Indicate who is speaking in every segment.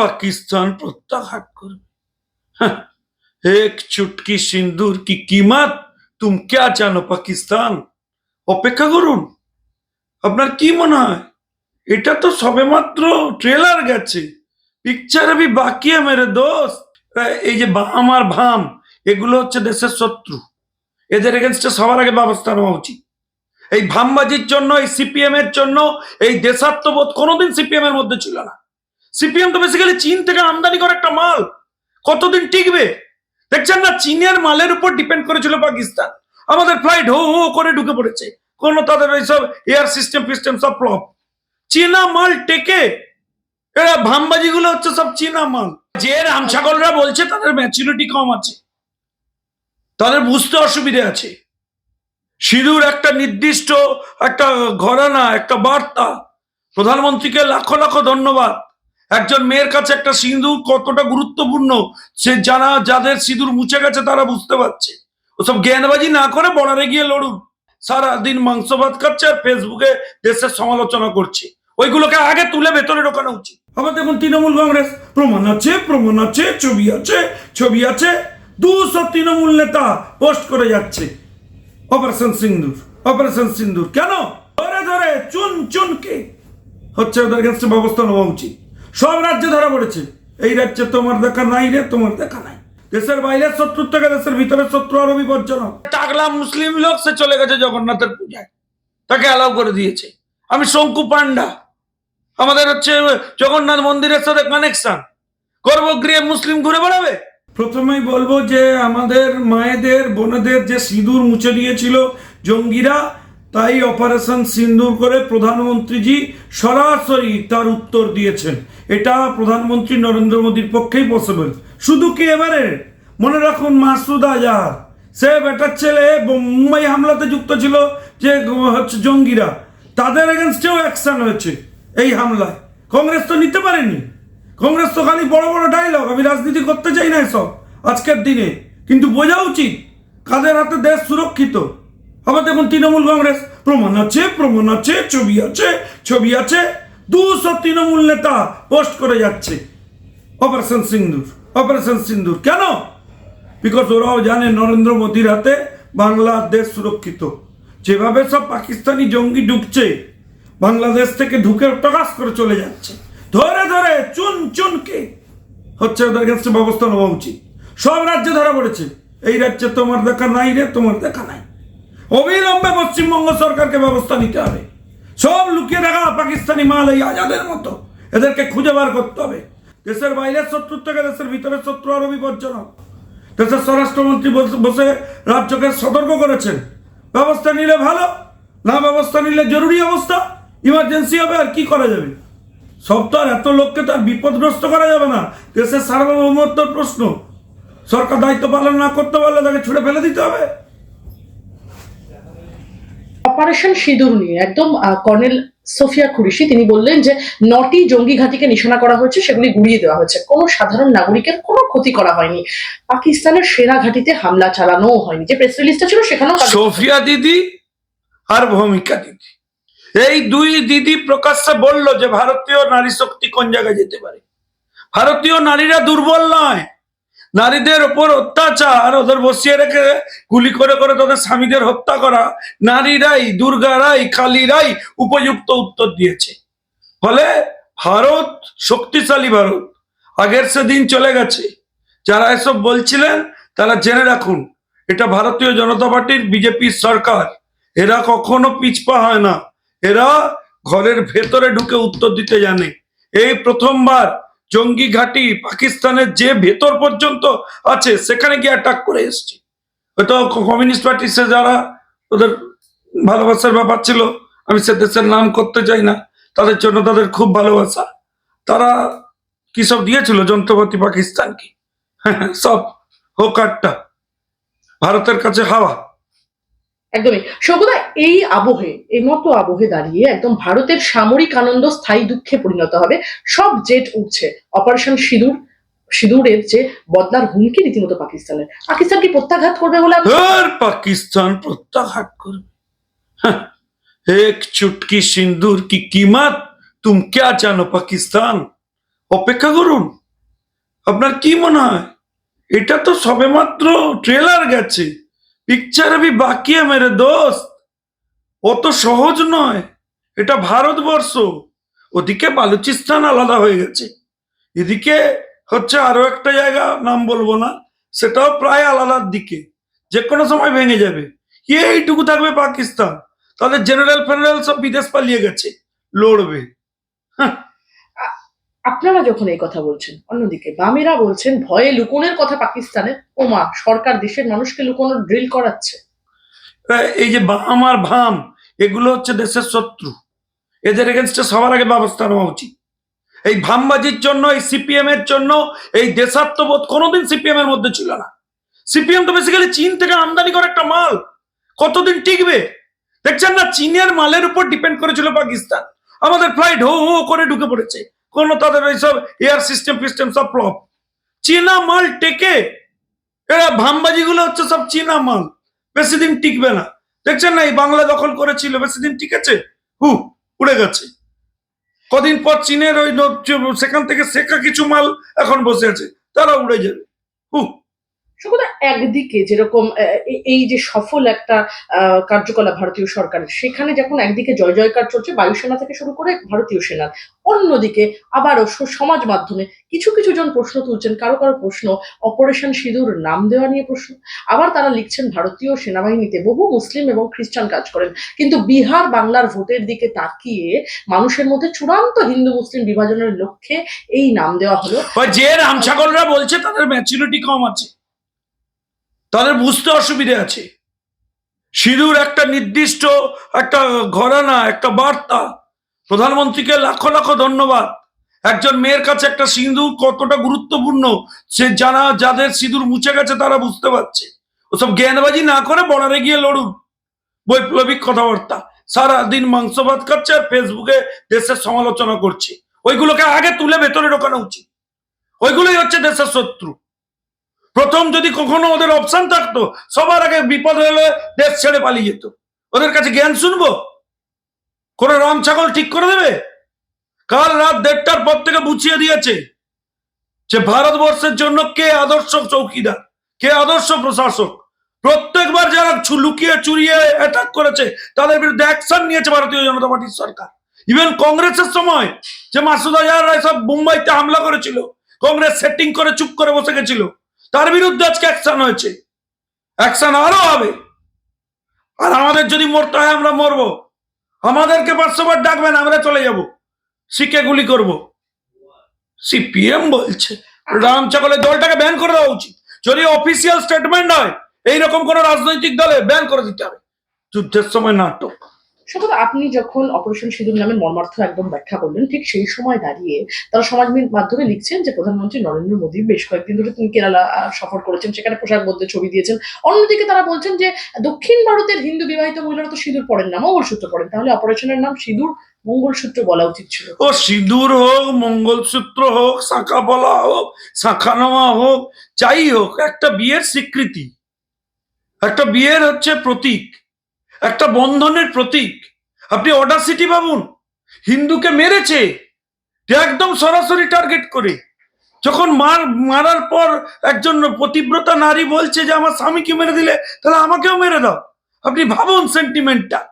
Speaker 1: পাকিস্তান প্রত্যাঘাত করবে। হ্যাঁ, এক চুটকি সিন্দুর কি কিমাত? তুম কে জানো পাকিস্তান? অপেক্ষা করুন, আপনার কি মনে হয়? এটা তো সবে মাত্র ট্রেলার গেছে। পিকচার আমি বাকি মেরে দোস্ত। এই যে আমার ভাম, এগুলো হচ্ছে দেশের শত্রু। এদের এগেনস্টে সবার আগে ব্যবস্থা নেওয়া উচিত। এই ভামবাজির জন্য, এই সিপিএম এর জন্য, এই দেশাত্মবোধ কোনোদিন সিপিএম এর মধ্যে ছিল না। সিপিএম তো বেসিক্যালি চীন থেকে আমদানি করা একটা মাল। কতদিন টিকবে? দেখছেন না, চীনের মালের উপর ডিপেন্ড করেছিল পাকিস্তান। আমাদের ফ্লাইট হো হো করে ঢুকে পড়েছে। কোনো তাদের ওইসব এয়ার সিস্টেম ফিস্টেম সব ফ্লপ চীনা মাল টেকে। এরা ভামবাজি গুলো হচ্ছে সব চীনা মাল। যে রামছাগলরা বলছে, তাদের ম্যাচুরিটি কম আছে। তাদের বুঝতে অসুবিধে আছে। সিঁদুর একটা নির্দিষ্ট একটা ঘরানা, একটা বার্তা। প্রধানমন্ত্রীকে লাখো লাখো ধন্যবাদ। একজন মেয়ের কাছে একটা সিঁদুর কতটা গুরুত্বপূর্ণ, সে যারা, যাদের সিঁদুর মুছে গেছে তারা বুঝতে পারছে। ওসব জ্ঞানবাজি না করে বর্ডারে গিয়ে লড়ুন। সারাদিন মাংস ভাত খাচ্ছে আর ফেসবুকে দেশের সমালোচনা করছে। ওইগুলোকে আগে তুলে ভেতরে ঢোকানো উচিত। আবার দেখুন, তৃণমূল কংগ্রেস, প্রমাণ আছে প্রমাণ আছে, ছবি আছে ছবি আছে। দুশো তৃণমূল নেতা পোস্ট করে যাচ্ছে। Operation Sindoor operation Sindoor. কেন? ধরে ধরে, চুন, চুনকে। হচ্ছে ওদের ব্যবস্থা নেওয়া উচিত। সব রাজ্যে ধরা পড়েছে। এই রাজ্যে তোমার দেখা নাই রে তোমার দেখা নাই। দেশের বাইরের শত্রুর থেকে দেশের ভিতরের শত্রু আরও বিপজ্জনক টাকলা মুসলিম লোক সে চলে গেছে জগন্নাথের পূজায়। তাকে অ্যালাউ করে দিয়েছে। আমি শঙ্কু পান্ডা আমাদের হচ্ছে জগন্নাথ মন্দিরের সাথে কানেকশন গর্ভগৃহে মুসলিম ঘুরে বেড়াবে? প্রথমেই বলব যে আমাদের মায়েদের বোনেদের যে সিঁদুর মুছে দিয়েছিল জঙ্গিরা তাই অপারেশন সিন্দুর করে প্রধানমন্ত্রীজি সরাসরি তার উত্তর দিয়েছেন। এটা প্রধানমন্ত্রী নরেন্দ্র মোদীর পক্ষেই পসিবল শুধু কি এবারে? মনে রাখুন মাসুদ আজার সে বেটার ছেলে মুম্বাই হামলাতে যুক্ত ছিল যে, হচ্ছে জঙ্গিরা। তাদের এগেনস্টেও অ্যাকশন হয়েছে এই হামলায়। কংগ্রেস তো নিতে পারেনি। কংগ্রেস তো খালি বড় বড় ডায়লগ আমি রাজনীতি করতে চাই না এসব আজকের দিনে। কিন্তু বোঝা উচিত কাদের হাতে দেশ সুরক্ষিত। আবার দেখুন তৃণমূল কংগ্রেস, প্রমাণ আছে প্রমাণ আছে, ছবি আছে ছবি আছে। দুশো তৃণমূল নেতা পোস্ট করে যাচ্ছে। Operation Sindoor operation Sindoor. কেন? বিকজ ওরাও জানে নরেন্দ্র মোদীর হাতে বাংলাদেশ সুরক্ষিত। যেভাবে সব পাকিস্তানি জঙ্গি ঢুকছে, বাংলাদেশ থেকে ঢুকে টকাস করে চলে যাচ্ছে। ধরে ধরে, চুন চুনকে হচ্ছে ওদের কাছে ব্যবস্থা নেওয়া উচিত। সব রাজ্যে ধরা পড়েছে। এই রাজ্যে তোমার দেখা নাই রে, তোমার দেখা নাই। অবিলম্বে পশ্চিমবঙ্গ সরকারকে ব্যবস্থা নিতে হবে। সব লুকিয়ে রাখা পাকিস্তানি মাল এই আজাদের মতো। এদেরকে খুঁজে বার করতে হবে। দেশের বাইরের শত্রুর থেকে দেশের ভিতরের শত্রু আরও বিপজ্জনক। দেশের স্বরাষ্ট্রমন্ত্রী বসে রাজ্যকে সতর্ক করেছেন। ব্যবস্থা নিলে ভালো, না ব্যবস্থা নিলে জরুরি অবস্থা। ইমার্জেন্সি হবে আর কি করা যাবে? সব তো আর এত লোককে তো আর বিপদগ্রস্ত করা যাবে না। দেশের সার্বভৌমত্বর প্রশ্ন। সরকার দায়িত্ব পালন না করতে পারলে তাকে ছুড়ে ফেলে দিতে হবে।
Speaker 2: অপারেশন সিঁদুর নিয়ে, একদম কর্নেল সোফিয়া কুরিশি তিনি বললেন যে নটি জঙ্গি ঘাঁটিকে নিশানা করা হয়েছে, সেগুলি গুড়িয়ে দেওয়া হয়েছে। কোনো সাধারণ নাগরিকের কোনো ক্ষতি করা হয়নি। পাকিস্তানের সেনা ঘাঁটিতে হামলা চালানোও হয়নি। যে প্রেস রিলিজটা ছিল তাদের-
Speaker 1: সোফিয়া দিদি আর ভূমিকা দিদি। এই দুই দিদি প্রকাশ্যে বলল যে ভারতীয় নারী শক্তি কোন জায়গায় যেতে পারে? ভারতীয় নারীরা দুর্বল নয়। নারীদের ওপর অত্যাচার ওদের বসিয়ে রেখে গুলি করে করে তাদের স্বামীদের হত্যা করা। নারীরাই, দুর্গারাই, কালীরাই উপযুক্ত উত্তর দিয়েছে। ফলে ভারত, শক্তিশালী ভারত, আগের সেদিন চলে গেছে। যারা এসব বলছিলেন, তারা জেনে রাখুন, এটা ভারতীয় জনতা পার্টির বিজেপির সরকার। এরা কখনো পিছপা হয় না। এরা ঘরের ভেতরে ঢুকে উত্তর দিতে জানে। এই প্রথমবার জঙ্গি ঘাঁটি পাকিস্তানের যে ভেতর পর্যন্ত আছে, সেখানে গিয়ে অ্যাটাক করে এসছে। হয়তো কমিউনিস্ট পার্টি সে যারা ওদের ভালোবাসার ব্যাপার ছিল, আমি সে দেশের নাম করতে চাই না, তাদের জন্য তাদের খুব ভালোবাসা। তারা কি সব দিয়েছিল যন্ত্রপাতি পাকিস্তানকে? সব হোকারটা। ভারতের কাছে হাওয়া।
Speaker 2: একদমই। সবুদা এই আবহে, এই মতো আবহে দাঁড়িয়ে একদম ভারতের সামরিক আনন্দ স্থায়ী দুঃখে পরিণত হবে। সব জেট উঠছে অপারেশন সিঁদুর, সিঁদুরের যে বদলার হুমকি রীতিমতো পাকিস্তানের। পাকিস্তান কি প্রত্যাঘাত করবে বলে
Speaker 1: পাকিস্তান প্রত্যাঘাত করবে। হ্যাঁ, এক চুটকি সিন্দুর কি কিমাত? তুম ক্যা জানো পাকিস্তান? অপেক্ষা করুন। আপনার কি মনে হয়? এটা তো সবেমাত্র ট্রেলার গেছে। পিকচার আমি বাকি মেরে দোস্ত অত সহজ নয় এটা ভারতবর্ষ। ওদিকে বালুচিস্তান আলাদা হয়ে গেছে। এদিকে হচ্ছে আরও একটা জায়গা, নাম বলব না, সেটাও প্রায় আলাদার দিকে। যে কোনো সময় ভেঙে যাবে। এইটুকু থাকবে পাকিস্তান। তাদের জেনারেল ফেনারেল সব বিদেশ পালিয়ে গেছে। লড়বে।
Speaker 2: আপনারা যখন এই কথা বলছেন, অন্যদিকে বামেরা বলছেন, ভয়ে লুকোনের কথা পাকিস্তানের ওমা সরকার দেশের মানুষকে লুকোনোর ড্রিল করাচ্ছে।
Speaker 1: এই যে বাম আর ভাম, এগুলো হচ্ছে দেশের শত্রু। এদের এগেনস্টে সবার আগে ব্যবস্থা নেওয়া উচিত। এই ভামবাজির জন্য, এই সিপিএম এর জন্য, এই দেশাত্মবোধ কোনোদিন সিপিএম এর মধ্যে ছিল না। সিপিএম তো বেসিক্যালি চীন থেকে আমদানি করা একটা মাল। কতদিন টিকবে? দেখছেন না, চীনের মালের উপর ডিপেন্ড করেছিল পাকিস্তান। আমাদের ফ্লাইট হো হো করে ঢুকে পড়েছে। কোনো তাদের এইসব এয়ার সিস্টেম ফিস্টেম সব ফ্লপ চীনা মাল টেকে, এরা ভামবাজিগুলো হচ্ছে সব চীনা মাল। বেশি দিন টিকবে না। দেখছেন না, এই বাংলা দখল করেছিল, বেশি দিন টিকেছে? হু, উড়ে গেছে। কদিন পর চীনের ওই সেখান থেকে শেখা কিছু মাল এখন বসে আছে, তারা উড়ে যাবে। হু।
Speaker 2: সুতরাং একদিকে যেরকম এই যে সফল একটা কার্যকলাপ ভারতীয় সরকারের, সেখানে যখন একদিকে জয় জয়কার চলছে, বায়ুসেনা থেকে শুরু করে ভারতীয় সেনার অন্যদিকে আবারও সমাজ মাধ্যমে কিছু কিছু জন প্রশ্ন তুলছেন, কারও কারও প্রশ্ন, অপারেশন সিঁদুর নাম দেওয়া নিয়ে প্রশ্ন, আবার তারা লিখছেন ভারতীয় সেনাবাহিনীতে বহু মুসলিম এবং খ্রিস্টান কাজ করেন, কিন্তু বিহার বাংলার ভোটের দিকে তাকিয়ে মানুষের মধ্যে চূড়ান্ত হিন্দু মুসলিম বিভাজনের লক্ষ্যে এই নাম দেওয়া হলো।
Speaker 1: যে রামছাগলরা বলছে, তাদের ম্যাচুরিটি কম আছে। তাদের বুঝতে অসুবিধে আছে। সিঁদুর একটা নির্দিষ্ট একটা ঘরানা, একটা বার্তা। প্রধানমন্ত্রীকে লাখো লাখো ধন্যবাদ। একজন মেয়ের কাছে একটা সিঁদুর কতটা গুরুত্বপূর্ণ, সে জানা যাদের সিঁদুর মুছে গেছে তারা বুঝতে পারছে। ওসব জ্ঞানবাজি না করে বর্ডারে গিয়ে লড়ুন। বৈপ্লবিক কথাবার্তা। সারাদিন মাংস ভাত খাচ্ছে আর ফেসবুকে দেশের সমালোচনা করছে। ওইগুলোকে আগে তুলে ভেতরে ঢোকানো উচিত। ওইগুলোই হচ্ছে দেশের শত্রু। প্রথম যদি কখনো ওদের অপশন থাকতো, সবার আগে বিপদ হলে দেশ ছেড়ে পালিয়ে যেত। ওদের কাছে জ্ঞান শুনব? কোন রাম ছাগল ঠিক করে দেবে? কাল রাত দেড়টার পর থেকে বুঝিয়ে দিয়েছে যে ভারতবর্ষের জন্য কে আদর্শ চৌকিদার, কে আদর্শ প্রশাসক। প্রত্যেকবার যারা লুকিয়ে চুরিয়ে অ্যাটাক করেছে, তাদের বিরুদ্ধে অ্যাকশন নিয়েছে ভারতীয় জনতা পার্টির সরকার। ইভেন কংগ্রেসের সময় যে মাসুদ আজহার সব মুম্বাইতে হামলা করেছিল, কংগ্রেস সেটিং করে চুপ করে বসে গেছিল তার বিরুদ্ধে আজকে অ্যাকশন হয়েছে। অ্যাকশন আরও হবে। আর আমাদের যদি মরতে হয় আমরা মরবো। আমাদেরকে পাঁচশো বার ডাকবেন, আমরা চলে যাব। শিখে গুলি করব। সিপিএম বলছে, রাম চাকলের দলটাকে ব্যান করে দেওয়া উচিত। যদি অফিসিয়াল স্টেটমেন্ট হয়, এইরকম কোন রাজনৈতিক দলে ব্যান করে দিতে হবে। যুদ্ধের সময় নাটক।
Speaker 2: শুধু আপনি যখন অপারেশন সিঁদুর নামের মর্মার্থ একদম ব্যাখ্যা করলেন, ঠিক সেই সময় দাঁড়িয়ে তারা সমাজ মাধ্যমে লিখছেন যে প্রধানমন্ত্রী নরেন্দ্র মোদী বেশ কয়েকদিন ধরে তিনি কেরালা সফর করেছেন, সেখানে পোশাক বদলে ছবি দিয়েছেন। অন্যদিকে তারা বলছেন যে দক্ষিণ ভারতের হিন্দু বিবাহিত মহিলারা তো সিঁদুর পড়েন না, মঙ্গলসূত্র পড়েন তাহলে অপারেশনের নাম সিঁদুর, মঙ্গলসূত্র বলা উচিত ছিল।
Speaker 1: ও সিঁদুর হোক, মঙ্গলসূত্র হোক, শাঁখা বলা হোক, শাঁখা নেওয়া হোক, যাই হোক, একটা বিয়ের স্বীকৃতি। একটা বিয়ের হচ্ছে প্রতীক। একটা বন্ধনের প্রতীক। আপনি অডাসিটি ভাবুন। হিন্দুকে মেরেছে। একদম সরাসরি টার্গেট করে। যখন মার, মারার পর একজন পতিব্রতা নারী বলছে যে, আমার স্বামীকে মেরে দিলে, তাহলে আমাকেও মেরে দাও। আপনি ভাবুন সেন্টিমেন্টটা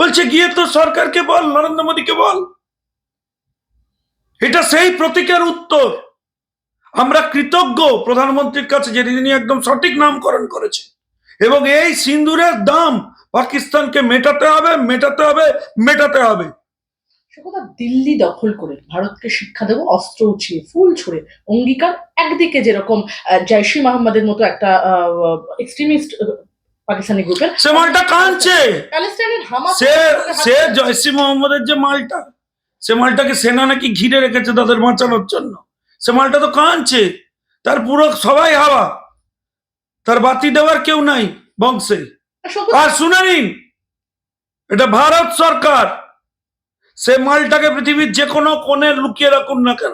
Speaker 1: বলছে, গিয়ে তো সরকারকে বল, নরেন্দ্র মোদীকে বল। এটা সেই প্রতীকের উত্তর। আমরা কৃতজ্ঞ প্রধানমন্ত্রীর কাছে যে তিনি একদম সঠিক নামকরণ করেছে এবং এই সিন্দুরের দাম পাকিস্তানকে মেটাতে হবে মেটাতে হবে মেটাতে হবে।
Speaker 2: কথা দিল্লি দখল করে ভারতকে শিক্ষা দেবো অস্ত্র উঠিয়ে ফুল ছুড়ে অঙ্গীকার একদিকে যেরকম ই মোহাম্মদের মতো একটা এক্সট্রিমিস্ট পাকিস্তানি গ্রুপের
Speaker 1: সে মালটা কাঁদছে।
Speaker 2: প্যালেস্টাইনের হামাস
Speaker 1: সে সে জয়সি মোহাম্মদের যে মালটা সে মালটাকে সেনা নাকি ঘিরে রেখেছে তাদের বাঁচানোর জন্য। সে মালটা তো কাঁদছে। তার পুরো সবাই হাওয়া। তার বাতি দেওয়ার কেউ নাই বংশে। আর শুনে নিন এটা ভারত সরকার। সে মালটাকে পৃথিবীর যে কোনো কোণে লুকিয়ে রাখুন না কেন।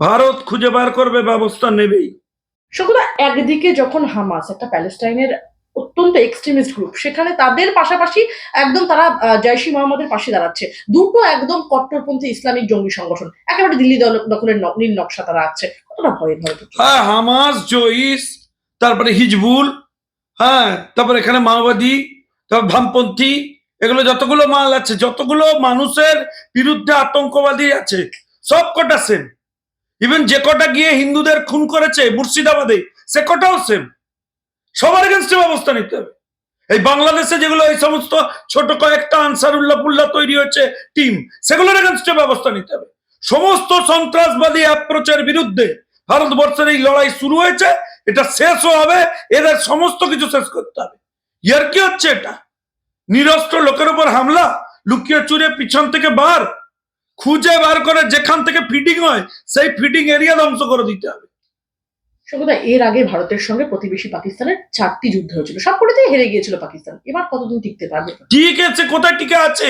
Speaker 1: ভারত খুঁজে বার করবে ব্যবস্থা নেবেই।
Speaker 2: শুধু একদিকে যখন হামাস একটা প্যালেস্টাইনের অত্যন্ত এক্সট্রিমিস্ট গ্রুপ সেখানে তাদের পাশাপাশি একদম তারা ই মোহাম্মদের পাশে দাঁড়াচ্ছে। দুটো একদম কট্টরপন্থী ইসলামিক জঙ্গি সংগঠন একেবারে দিল্লি দল- দখলের নীল নকশা তারা আছে কতটা ভয়ের ভারত
Speaker 1: হ্যাঁ হামাস জয়িস তারপরে হিজবুল হ্যাঁ তারপরে এখানে মাওবাদী, তারপর বামপন্থী, এগুলো যতগুলো মাল আছে, যতগুলো মানুষের বিরুদ্ধে আতঙ্কবাদী আছে, সব কটা সেম ইভেন যে কটা গিয়ে হিন্দুদের খুন করেছে মুর্শিদাবাদে, সে কটাও সেম সবার এগেনস্টে ব্যবস্থা নিতে হবে। এই বাংলাদেশে যেগুলো এই সমস্ত ছোট কয়েকটা আনসারুল্লাহ পুল্লাহ তৈরি হয়েছে টিম সেগুলোর এগেনস্টে ব্যবস্থা নিতে হবে। সমস্ত সন্ত্রাসবাদী অ্যাপ্রোচের বিরুদ্ধে ভারতবর্ষের এই লড়াই শুরু হয়েছে এটা শেষও হবে এদের সমস্ত কিছু শেষ করতে হবে। ইয়ার কি হচ্ছে এটা? নিরস্ত্র লোকের উপর হামলা লুকিয়ে চুরে পিছন থেকে বার খুঁজে বার করে যেখান থেকে ফিটিং হয় সেই ফিটিং এরিয়া ধ্বংস করে দিতে হবে।
Speaker 2: সর্বদা এর আগে ভারতের সঙ্গে প্রতিবেশী পাকিস্তানের চারটি যুদ্ধ হয়েছিল। সবকটাতেই হেরে গিয়েছিল পাকিস্তান। এবার কতদিন টিকতে পারবে?
Speaker 1: ঠিক আছে কোথায় টিকে আছে?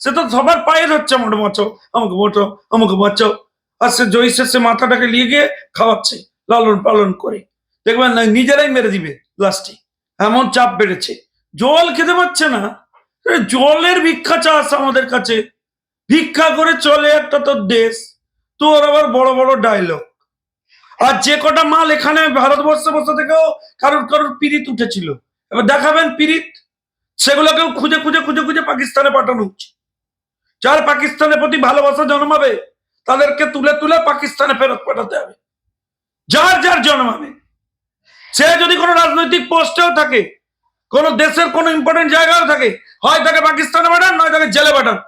Speaker 1: সে তো সবার পায়ে হচ্ছে মোটো বাঁচো আমাকে মোটো আমাকে বাঁচো আর সে জয়ীশের সে মাথাটাকে নিয়ে গিয়ে খাওয়াচ্ছে লালন পালন করে। দেখবেন না, নিজেরাই মেরে দিবে লাস্টে এমন চাপ বেড়েছে। জল খেতে পাচ্ছে না। জলের ভিক্ষা চাষ আমাদের কাছে। ভিক্ষা করে চলে একটা তোর দেশ। তোর আবার বড় বড় ডায়লগ আর যে কটা মাল এখানে ভারতবর্ষে বসে থেকেও কারোর কারোর পিরিত উঠেছিল। এবার দেখাবেন পিরিত সেগুলোকেও খুঁজে খুঁজে খুঁজে খুঁজে পাকিস্তানে পাঠানো উচিত যার পাকিস্তানের প্রতি ভালোবাসা জন্মাবে, তাদেরকে তুলে তুলে পাকিস্তানে ফেরত পাঠাতে হবে। যার যার জন্মাবে। সে যদি কোনো রাজনৈতিক পোস্টেও থাকে কোন দেশের কোনো ইম্পর্টেন্ট জায়গাও থাকে হয় তাকে পাকিস্তানে পাঠান নয় তাকে জেলে পাঠান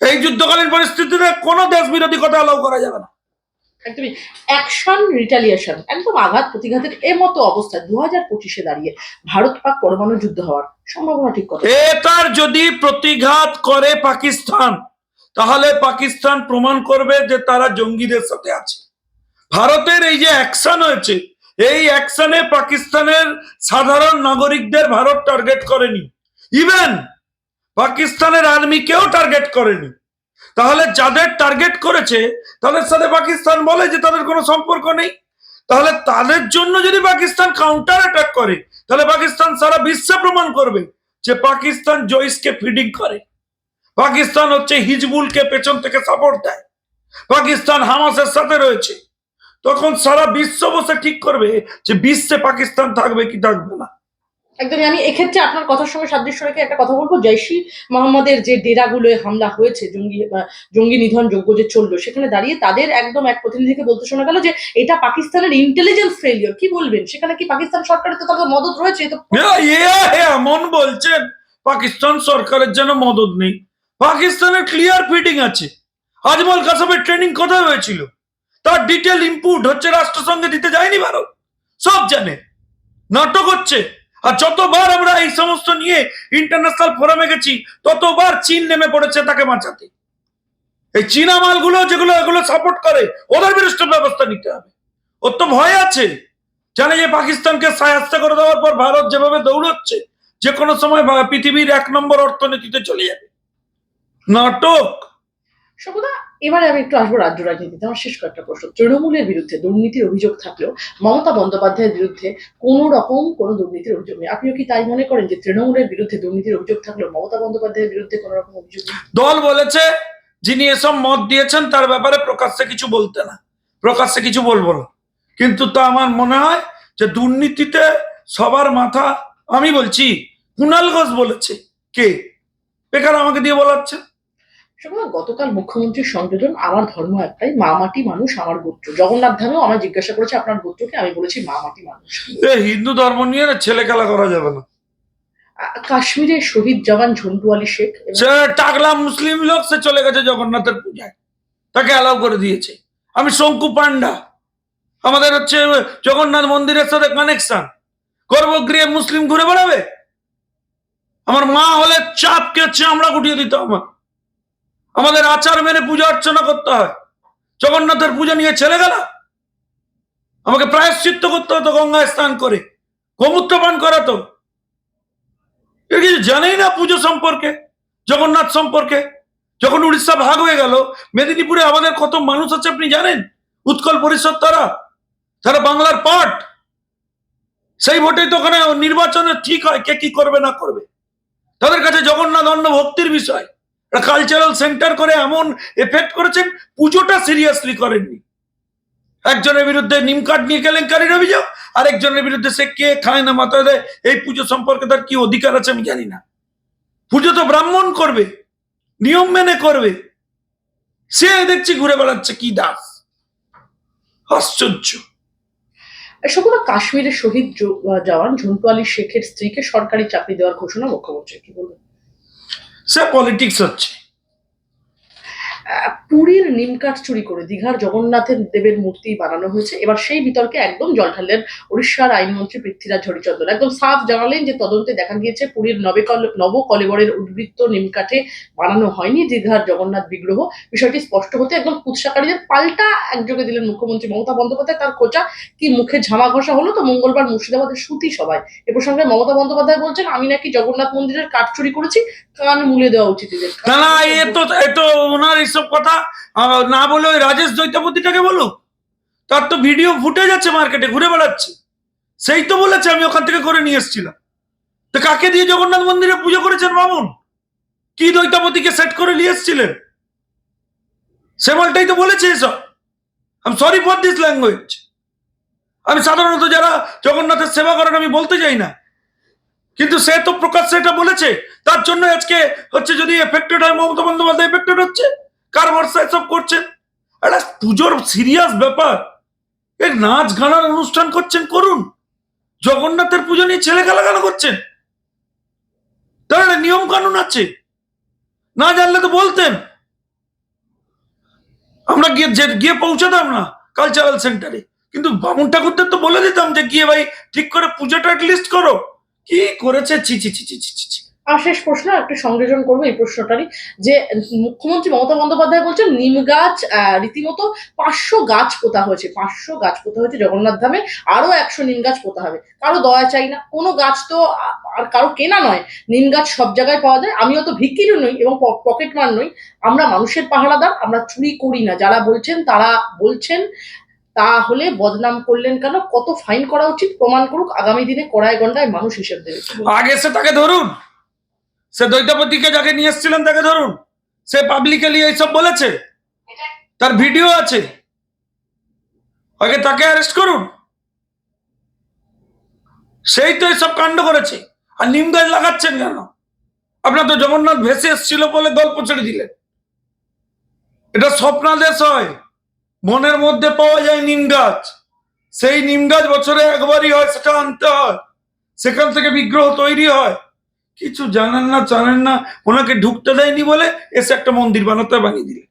Speaker 1: এই যুদ্ধকালীন পরিস্থিতিতে কোনো দেশ বিরোধী কথা অ্যালাউ করা যাবে না।
Speaker 2: একদমই। অ্যাকশন রিটালিয়েশন একদম আঘাত প্রতিঘাতের এ মতো অবস্থায় দু হাজার পঁচিশে দাঁড়িয়ে ভারত পাক পরমাণু যুদ্ধ হওয়ার সম্ভাবনা ঠিক কত
Speaker 1: এটার যদি প্রতিঘাত করে পাকিস্তান তাহলে পাকিস্তান প্রমাণ করবে যে তারা জঙ্গিদের সাথে আছে। ভারতের এই যে অ্যাকশন হয়েছে এই অ্যাকশনে পাকিস্তানের সাধারণ নাগরিকদের ভারত টার্গেট করেনি। ইভেন পাকিস্তানের আর্মিকেও টার্গেট করেনি। তাহলে যাদের টার্গেট করেছে, তাদের সাথে পাকিস্তান বলে যে তাদের কোনো সম্পর্ক নেই। তাহলে তাদের জন্য যদি পাকিস্তান কাউন্টার অ্যাটাক করে, তাহলে পাকিস্তান সারা বিশ্বে প্রমাণ করবে যে পাকিস্তান জয়সকে ফিডিং করে। পাকিস্তান হচ্ছে হিজবুলকে পেছন থেকে সাপোর্ট দেয়। পাকিস্তান হামাসের সাথে রয়েছে। তখন সারা বিশ্ব বসে ঠিক করবে যে বিশ্বে পাকিস্তান থাকবে কি থাকবে না।
Speaker 2: একদমই আমি এক্ষেত্রে আপনার কথার সঙ্গে সাদৃশ্য রেখে একটা কথা বলব। জৈশি মোহাম্মদের যে ডেরাগুলোয় হামলা হয়েছে জঙ্গি জঙ্গি নিধন যোগ্য যে চলল সেখানে দাঁড়িয়ে তাদের একদম এক প্রতিনিধিকে বলতে শোনা গেল যে এটা পাকিস্তানের ইন্টেলিজেন্স ফেলিওর কি বলবেন? সেখানে কি পাকিস্তান সরকারের তো তাদের মদত রয়েছে?
Speaker 1: এমন বলছেন পাকিস্তান সরকারের যেন মদত নেই। পাকিস্তানের ক্লিয়ার ফিটিং আছে। আজমল কাসাবের ট্রেনিং কোথায় হয়েছিল? তার ডিটেল ইনপুট হচ্ছে রাষ্ট্রসংঘে দিতে যায়নি ভারত। সব জানে। নাটক হচ্ছে। আর যতবার আমরা এই সমস্ত নিয়ে ইন্টারন্যাশনাল ফোরামে গেছি, ততবার চীন নেমে পড়েছে তাকে বাঁচাতে। এই চীনা মালগুলো যেগুলো, এগুলো সাপোর্ট করে, ওদের বিরুদ্ধে ব্যবস্থা নিতে হবে। ওর তো ভয় আছে। জানে যে পাকিস্তানকে সাহায্য করে দেওয়ার পর ভারত যেভাবে দৌড়চ্ছে, যে কোনো সময় পৃথিবীর এক নম্বর অর্থনীতিতে চলে যাবে। নাটক।
Speaker 2: সকদা এবারে আমি একটু আসব রাজ্য রাজনীতিতে। আমার শেষ কয়েকটা প্রশ্ন। তৃণমূলের বিরুদ্ধে দুর্নীতির অভিযোগ থাকলেও মমতা বন্দ্যোপাধ্যায়ের বিরুদ্ধে কোনো রকম কোনো দুর্নীতির অভিযোগ নেই। আপনিও কি তাই মনে করেন যে তৃণমূলের বিরুদ্ধে দুর্নীতির অভিযোগ থাকলেও মমতা বন্দ্যোপাধ্যায়ের বিরুদ্ধে কোনো রকম অভিযোগ
Speaker 1: দল বলেছে, যিনি এসব মত দিয়েছেন, তার ব্যাপারে প্রকাশ্যে কিছু বলতে না। প্রকাশ্যে কিছু বলব না। কিন্তু তা আমার মনে হয় যে দুর্নীতিতে সবার মাথা, আমি বলছি কুণাল ঘোষ বলেছে। কে? বেকার আমাকে দিয়ে বলাচ্ছে।
Speaker 2: গতকাল মুখ্যমন্ত্রীর সংযোজন আমার ধর্ম একটাই মা মাটি মানুষ আমার গোত্র। জগন্নাথ ধামেও আমায় জিজ্ঞাসা করেছে আপনার গোত্রকে আমি বলেছি মা মাটি মানুষ।
Speaker 1: হিন্দু ধর্ম নিয়ে না ছেলে খেলা করা যাবে না।
Speaker 2: কাশ্মীরের শহীদ জওয়ান ঝন্টু আলী শেখ
Speaker 1: টাকলা মুসলিম লোক সে চলে গেছে জগন্নাথের পূজায়। তাকে অ্যালাউ করে দিয়েছে। আমি শঙ্কু পান্ডা আমাদের হচ্ছে জগন্নাথ মন্দিরের সাথে কানেকশন গর্ভগৃহে মুসলিম ঘুরে বেড়াবে? আমার মা হলে চাপকে চামড়া গুটিয়ে দিত আমার আমাদের আচার মেনে পূজা অর্চনা করতে হয়। জগন্নাথের পুজো নিয়ে ছেলে গেল। আমাকে প্রায়শ্চিত্ত করতে হতো, গঙ্গায় স্নান করে, গোমূত্র পান করাতো। এর কিছু জানেই না পুজো সম্পর্কে, জগন্নাথ সম্পর্কে। যখন উড়িষ্যা ভাগ হয়ে গেল, মেদিনীপুরে আমাদের কত মানুষ আছে আপনি জানেন? উৎকল পরিষদ তারা তারা বাংলার পার্ট সেই ভোটেই তো ওখানে নির্বাচনে ঠিক হয়, কে কি করবে না করবে। তাদের কাছে জগন্নাথ অন্য ভক্তির বিষয়। কালচারাল সেন্টার করে এমন এফেক্ট করেছেন, পুজোটা সিরিয়াসলি করেননি। একজনের বিরুদ্ধে নিম কার্ড নিয়ে কেলেঙ্কারির অভিযোগ, আরেকজনের বিরুদ্ধে সে কে খায় না মাথায় দেয়, এই পুজো সম্পর্কে তার কি অধিকার আছে আমি জানি না। পুজো তো ব্রাহ্মণ করবে, নিয়ম মেনে করবে। সে দেখছি ঘুরে বেড়াচ্ছে কি দাস। আশ্চর্য।
Speaker 2: শকুনা কাশ্মীরের শহীদ জওয়ান ঝন্টু আলী শেখের স্ত্রীকে সরকারি চাকরি দেওয়ার ঘোষণা মুখ্যমন্ত্রী কি বলবেন?
Speaker 1: সে পলিটিক্স হচ্ছে
Speaker 2: আহ, পুরীর নিমকাঠ চুরি করে দীঘার জগন্নাথের দেবের মূর্তি বানানো হয়েছে। এবার সেই বিতর্কে একদম জল ঢাললেন উড়িষ্যার আইনমন্ত্রী পৃথ্বীরাজ হরিচন্দ্র একদম সাফ জানালেন যে তদন্তে দেখা গিয়েছে পুরীর নব কলেবরের উদ্বৃত্ত নিমকাঠে বানানো হয়নি দীঘার জগন্নাথ বিগ্রহ। বিষয়টি স্পষ্ট হতে একদম কুৎসাকারীদের পাল্টা একযোগে দিলেন মুখ্যমন্ত্রী মমতা বন্দ্যোপাধ্যায়। তার খোঁচা কি মুখে ঝামা ঘষা হলো? তো মঙ্গলবার মুর্শিদাবাদের সুতি সবাই এ প্রসঙ্গে মমতা বন্দ্যোপাধ্যায় বলছেন, আমি নাকি জগন্নাথ মন্দিরের কাঠ চুরি করেছি, কান মুলে দেওয়া উচিত
Speaker 1: না না, এ তো এ তো ওনার এইসব কথা না বলে ওই রাজেশ দৈতাপতিটাকে বলো? তার তো ভিডিও ফুটেজ আছে মার্কেটে ঘুরে বেড়াচ্ছে। সেই তো বলেছে, আমি ওখান থেকে করে নিয়ে এসেছিলাম। তো কাকে দিয়ে জগন্নাথ মন্দিরে পুজো করেছেন বামুন? কি দৈতাপতিকে সেট করে নিয়ে এসেছিলেন? সে মালটাই তো বলেছে এসব। I'm sorry for this language আমি সাধারণত যারা জগন্নাথের সেবা করেন, আমি বলতে চাই না। কিন্তু সে তো প্রকাশ্যে এটা বলেছে। তার জন্য আজকে হচ্ছে যদি এফেক্টেড হয় মমতা বন্দ্যোপাধ্যায় এফেক্টেড হচ্ছে। কার ভরসা এসব করছেন? একটা পুজোর সিরিয়াস ব্যাপার। এর নাচ গানার অনুষ্ঠান করছেন করুন। জগন্নাথের পুজো নিয়ে ছেলে খেলা কেন করছেন? একটা নিয়ম কানুন আছে। না জানলে তো বলতেন। আমরা গিয়ে গিয়ে পৌঁছাতাম না কালচারাল সেন্টারে কিন্তু বামুন ঠাকুরদের তো বলে দিতাম যে গিয়ে ভাই ঠিক করে পুজোটা লিস্ট করো। কি করেছে? ছি ছি ছি ছি ছি, ছি।
Speaker 2: আর শেষ প্রশ্ন, একটু সংযোজন করব এই প্রশ্নটারই, যে মুখ্যমন্ত্রী মমতা বন্দ্যোপাধ্যায় বলছেন, নিম গাছ রীতিমতো পাঁচশো গাছ পোতা হয়েছে, পাঁচশো গাছ পোতা হয়েছে জগন্নাথ ধামে, আরও একশো নিম গাছ পোতা হবে। কারও দয়া চাই না, কোনো গাছ তো আর কারও কেনা নয়, নিম গাছ সব জায়গায় পাওয়া যায়, আমিও তো ভিকিরও নই এবং পকেট মার নই, আমরা মানুষের পাহারাদার, আমরা চুরি করি না, যারা বলছেন তারা বলছেন, তাহলে বদনাম করলেন কেন, কত ফাইন করা উচিত, প্রমাণ করুক, আগামী দিনে কড়ায় গন্ডায় মানুষ হিসেব
Speaker 1: আগে তাকে ধরুন। সে দৈতাপতিকে যাকে নিয়ে এসেছিলেন তাকে ধরুন, সে পাবলিকালি এইসব বলেছে, তার ভিডিও আছে, আগে তাকে অ্যারেস্ট করুন। সেই তো এইসব কাণ্ড করেছে, আর নিম গাছ লাগাচ্ছেন কেন? আপনার তো জগন্নাথ ভেসে এসেছিল বলে গল্প ছেড়ে দিলেন। এটা স্বপ্নাদেশ হয়, মনের মধ্যে পাওয়া যায় নিম গাছ। সেই নিম গাছ বছরে একবারই হয়, সেটা আনতে হয়। সেখান থেকে বিগ্রহ তৈরি হয়। কিছু জানেন না জানেন না, ওনাকে ঢুকতে দেয়নি বলে এসে একটা মন্দির বানাতে বানিয়ে দিলে।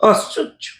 Speaker 1: আশ্চর্য।